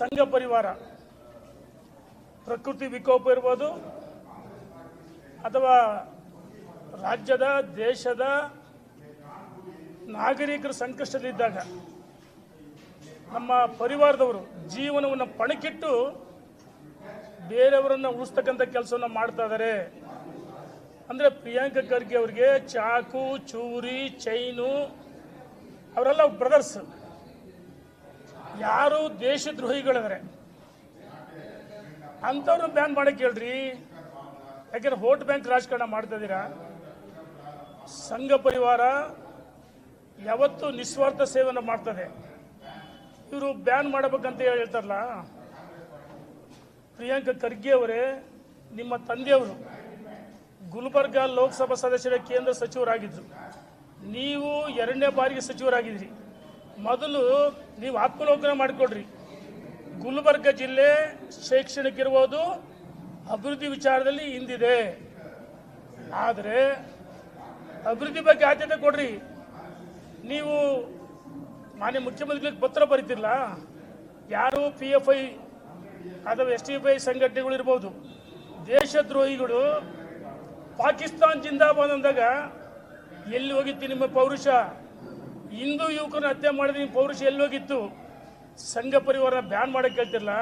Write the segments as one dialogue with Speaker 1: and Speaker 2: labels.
Speaker 1: ಸಂಘ ಪರಿವಾರ. ಪ್ರಕೃತಿ ವಿಕೋಪ ಇರ್ಬೋದು, ಅಥವಾ ರಾಜ್ಯದ, ದೇಶದ ನಾಗರಿಕರು ಸಂಕಷ್ಟದಲ್ಲಿದ್ದಾಗ ನಮ್ಮ ಪರಿವಾರದವರು ಜೀವನವನ್ನು ಪಣಕ್ಕಿಟ್ಟು ಬೇರೆಯವರನ್ನು ಉಳಿಸ್ತಕ್ಕಂಥ ಕೆಲಸವನ್ನು ಮಾಡ್ತಾ ಇದ್ದಾರೆ ಅಂದರೆ ಪ್ರಿಯಾಂಕ ಖರ್ಗೆ ಅವರಿಗೆ ಚಾಕು, ಚೂರಿ, ಚೈನು, ಅವರೆಲ್ಲ ಬ್ರದರ್ಸ್. ಯಾರು ದೇಶದ್ರೋಹಿಗಳಿದ್ದಾರೆ ಅಂಥವ್ರನ್ನ ಬ್ಯಾನ್ ಮಾಡಕ್ಕೆ ಹೇಳ್ರಿ. ಯಾಕೆಂದ್ರೆ ವೋಟ್ ಬ್ಯಾಂಕ್ ರಾಜಕಾರಣ ಮಾಡ್ತಾ ಇದ್ದೀರಾ? ಸಂಘ ಪರಿವಾರ ಯಾವತ್ತು ನಿಸ್ವಾರ್ಥ ಸೇವೆಯನ್ನು ಮಾಡ್ತದೆ. ಇವರು ಬ್ಯಾನ್ ಮಾಡಬೇಕಂತ ಹೇಳಿ ಹೇಳ್ತಾರಲ್ಲ? ಪ್ರಿಯಾಂಕ ಖರ್ಗೆ ಅವರೇ, ನಿಮ್ಮ ತಂದೆಯವರು ಗುಲ್ಬರ್ಗ ಲೋಕಸಭಾ ಸದಸ್ಯರ ಕೇಂದ್ರ ಸಚಿವರಾಗಿದ್ದರು ನೀವು ಎರಡನೇ ಬಾರಿಗೆ ಸಚಿವರಾಗಿದ್ರಿ ಮೊದಲು ನೀವು ಆತ್ಮಲೋಕನ ಮಾಡಿಕೊಡ್ರಿ. ಗುಲ್ಬರ್ಗ ಜಿಲ್ಲೆ ಶೈಕ್ಷಣಿಕ ಇರ್ಬೋದು ಅಭಿವೃದ್ಧಿ ವಿಚಾರದಲ್ಲಿ ಹಿಂದಿದೆ ಆದರೆ ಅಭಿವೃದ್ಧಿ ಬಗ್ಗೆ ಆದ್ಯತೆ ಕೊಡ್ರಿ. ನೀವು ಮಾನ್ಯ ಮುಖ್ಯಮಂತ್ರಿಗಳಿಗೆ ಪತ್ರ ಬರೀತಿಲ್ಲ ಯಾರು ಪಿ ಎಫ್ ಐ ಅಥವಾ ಎಸ್ ಟಿ ಎಫ್ ಐ ಸಂಘಟನೆಗಳು ಇರ್ಬೋದು. ದೇಶದ್ರೋಹಿಗಳು ಪಾಕಿಸ್ತಾನ್ ಜಿಂದಾಬಾದ್ ಅಂದಾಗ ಎಲ್ಲಿ ಹೋಗಿತ್ತು ನಿಮ್ಮ ಪೌರುಷ? ಹಿಂದೂ ಯುವಕರನ್ನ ಹತ್ಯೆ ಮಾಡಿದ ಪೌರುಷ ಎಲ್ಲಿ ಹೋಗಿತ್ತು ಸಂಘ ಪರಿವಾರ ಬ್ಯಾನ್ ಮಾಡಕ್ಕೆ ಹೇಳ್ತಿರಲ್ಲ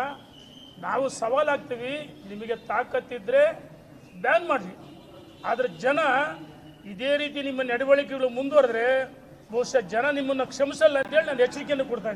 Speaker 1: ನಾವು ಸವಾಲಾಗ್ತೀವಿ ನಿಮಗೆ ತಾಕತ್ತಿದ್ರೆ ಬ್ಯಾನ್ ಮಾಡಿರಿ. ಆದರೆ ಜನ ಇದೇ ರೀತಿ ನಿಮ್ಮ ನಡವಳಿಕೆಗಳು ಮುಂದುವರೆದ್ರೆ ಬಹುಶಃ ಜನ ನಿಮ್ಮನ್ನು ಕ್ಷಮಿಸಲ್ಲ ಅಂತೇಳಿ ನಾನು ಎಚ್ಚರಿಕೆಯನ್ನು ಕೊಡ್ತಾ